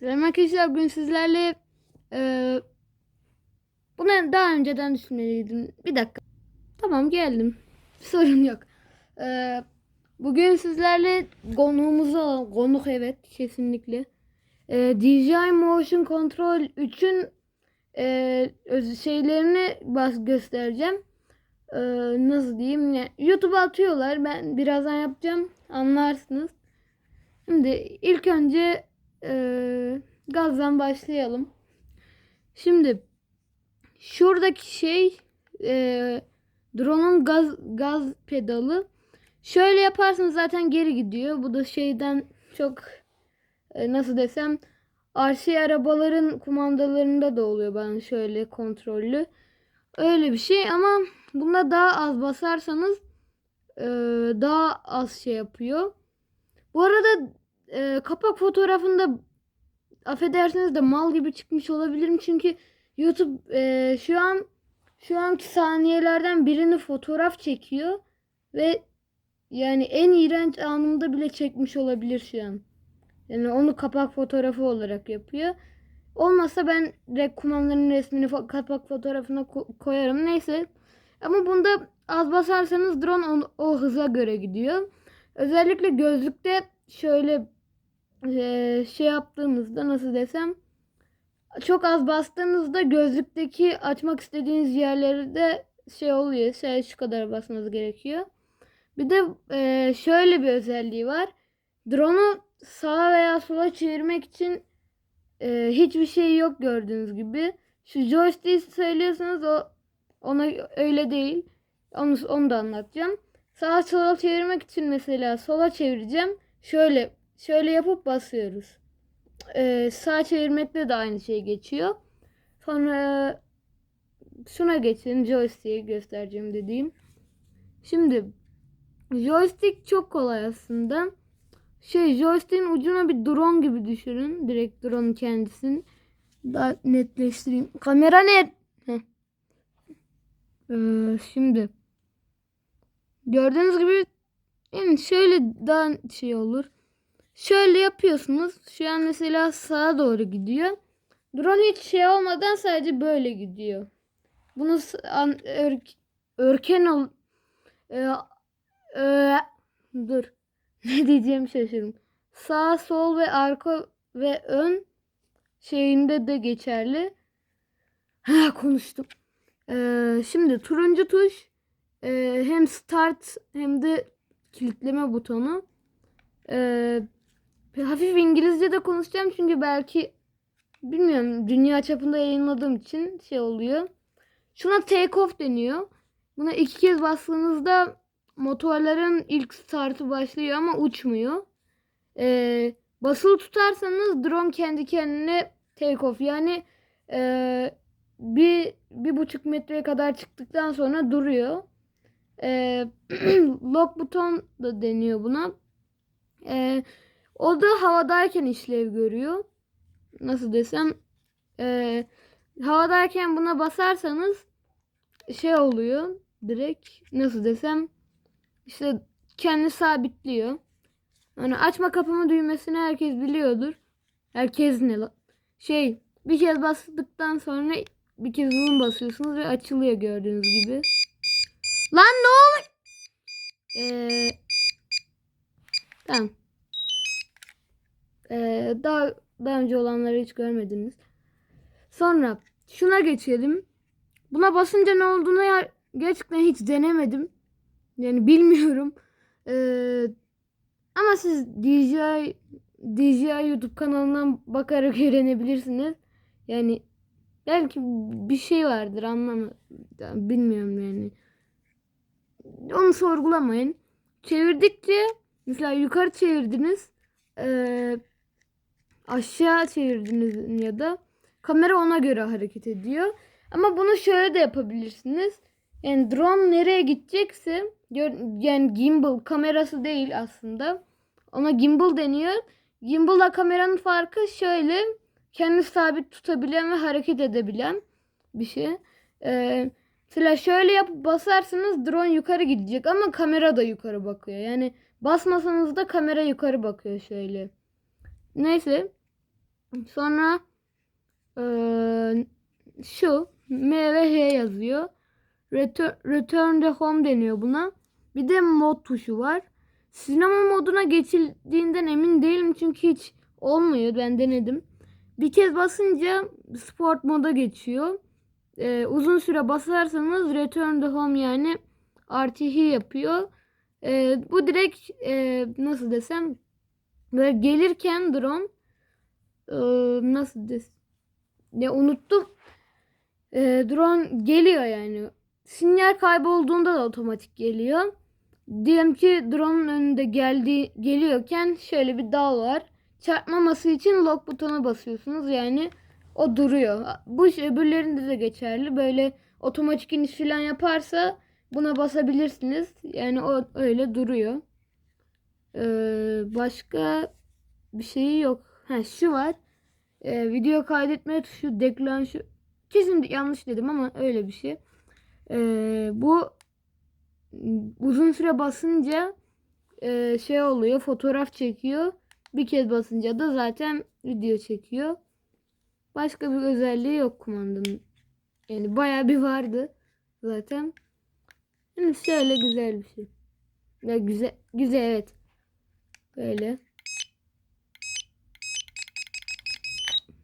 Selam arkadaşlar. Bugün sizlerle e, bunu daha önceden düşünmeliydim. Bir dakika. Tamam geldim. Sorun yok. E, bugün sizlerle konuğumuzu. Konuk evet kesinlikle. E, DJI Motion Control 3'ün e, şeylerini bas göstereceğim. E, nasıl diyeyim? Ya, YouTube'a atıyorlar. Ben birazdan yapacağım. Anlarsınız. Şimdi ilk önce eee, gazdan başlayalım. Şimdi şuradaki şey eee drone'un gaz gaz pedalı. Şöyle yaparsınız zaten geri gidiyor. Bu da şeyden çok e, nasıl desem RC arabaların kumandalarında da oluyor ben şöyle kontrollü. Öyle bir şey ama bunda daha az basarsanız eee, daha az şey yapıyor. Bu arada e, kapak fotoğrafında affedersiniz de mal gibi çıkmış olabilirim çünkü YouTube e, şu an şu anki saniyelerden birini fotoğraf çekiyor ve yani en iğrenç anımda bile çekmiş olabilir şu an. Yani onu kapak fotoğrafı olarak yapıyor. Olmazsa ben direkt kumandanın resmini kapak fotoğrafına ko- koyarım. Neyse. Ama bunda az basarsanız drone o, o hıza göre gidiyor. Özellikle gözlükte şöyle eee, şey yaptığımızda nasıl desem çok az bastığınızda gözlükteki açmak istediğiniz yerleri de şey oluyor. Şey şu kadar basmanız gerekiyor. Bir de eee, şöyle bir özelliği var. Drone'u sağa veya sola çevirmek için eee, hiçbir şey yok gördüğünüz gibi. Şu joystick'i söylüyorsanız o ona öyle değil. Onu, onu da anlatacağım. Sağa sola çevirmek için mesela sola çevireceğim. Şöyle şöyle yapıp basıyoruz. Ee, sağ çevirmekte de aynı şey geçiyor. Sonra şuna geçelim. Joystick'i göstereceğim dediğim. Şimdi joystick çok kolay aslında. Şey joystick'in ucuna bir drone gibi düşünün. Direkt drone'un kendisini. Daha netleştireyim. Kamera net. Ee, şimdi gördüğünüz gibi yani şöyle daha şey olur. Şöyle yapıyorsunuz. Şu an mesela sağa doğru gidiyor. Drone hiç şey olmadan sadece böyle gidiyor. Bunu an, örk, örken ol e, e, dur. Ne diyeceğimi şaşırdım. Sağ, sol ve arka ve ön şeyinde de geçerli. Ha konuştum. Ee, şimdi turuncu tuş e, hem start hem de kilitleme butonu. Ee, hafif İngilizce de konuşacağım çünkü belki bilmiyorum dünya çapında yayınladığım için şey oluyor. Şuna take off deniyor. Buna iki kez bastığınızda motorların ilk startı başlıyor ama uçmuyor. Ee, basılı tutarsanız drone kendi kendine take off yani e, bir, bir buçuk metreye kadar çıktıktan sonra duruyor. Ee, lock buton da deniyor buna. Ee, o da havadayken işlev görüyor. Nasıl desem ee, havadayken buna basarsanız şey oluyor direkt nasıl desem işte kendi sabitliyor. Yani açma kapama düğmesini herkes biliyordur. Herkes ne la- Şey bir kez bastıktan sonra bir kez zoom basıyorsunuz ve açılıyor gördüğünüz gibi. Lan ne oluyor? Ee, tamam. Ee, daha daha önce olanları hiç görmediniz. Sonra şuna geçelim. Buna basınca ne olduğunu ya, gerçekten hiç denemedim. Yani bilmiyorum. Ee, ama siz DJI DJI YouTube kanalından bakarak öğrenebilirsiniz. Yani belki bir şey vardır anlam bilmiyorum yani. Onu sorgulamayın. Çevirdikçe mesela yukarı çevirdiniz. Ee, aşağı çevirdiniz ya da kamera ona göre hareket ediyor. Ama bunu şöyle de yapabilirsiniz. Yani drone nereye gidecekse yani gimbal kamerası değil aslında. Ona gimbal deniyor. Gimbal'la kameranın farkı şöyle. Kendi sabit tutabilen ve hareket edebilen bir şey. Ee, mesela şöyle yapıp basarsınız drone yukarı gidecek ama kamera da yukarı bakıyor. Yani basmasanız da kamera yukarı bakıyor şöyle. Neyse. Sonra eee, şu M ve H yazıyor. Return, return the home deniyor buna. Bir de mod tuşu var. Sinema moduna geçildiğinden emin değilim çünkü hiç olmuyor. Ben denedim. Bir kez basınca sport moda geçiyor. Ee, uzun süre basarsanız return the home yani RTH yapıyor. Ee, bu direkt e, nasıl desem böyle gelirken drone e, nasıl des ne unuttum. E, drone geliyor yani. Sinyal kaybolduğunda da otomatik geliyor. Diyelim ki drone'un önünde geldiği geliyorken şöyle bir dal var. Çarpmaması için lock butona basıyorsunuz. Yani o duruyor. Bu iş öbürlerinde de geçerli. Böyle otomatik iniş falan yaparsa buna basabilirsiniz. Yani o öyle duruyor. Ee, başka bir şeyi yok. Ha şu var. Ee, video kaydetme tuşu, deklan şu. Kesin yanlış dedim ama öyle bir şey. Ee, bu uzun süre basınca e, şey oluyor fotoğraf çekiyor. Bir kez basınca da zaten video çekiyor. Başka bir özelliği yok kumandanın. Yani bayağı bir vardı zaten. Yani şöyle güzel bir şey. Ya güzel güzel evet. Böyle.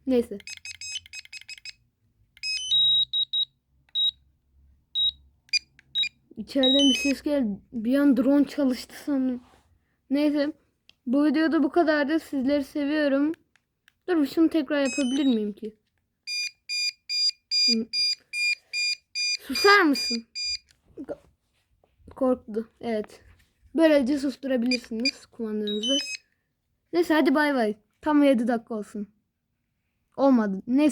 Neyse. İçeriden bir ses geldi. Bir an drone çalıştı sandım. Neyse. Bu videoda bu kadardı. Sizleri seviyorum. Dur şunu tekrar yapabilir miyim ki? Hı. Susar mısın? Korktu. Evet. Böylece susturabilirsiniz kumandanızı. Neyse hadi bay bay. Tam 7 dakika olsun. Olmadı. Neyse.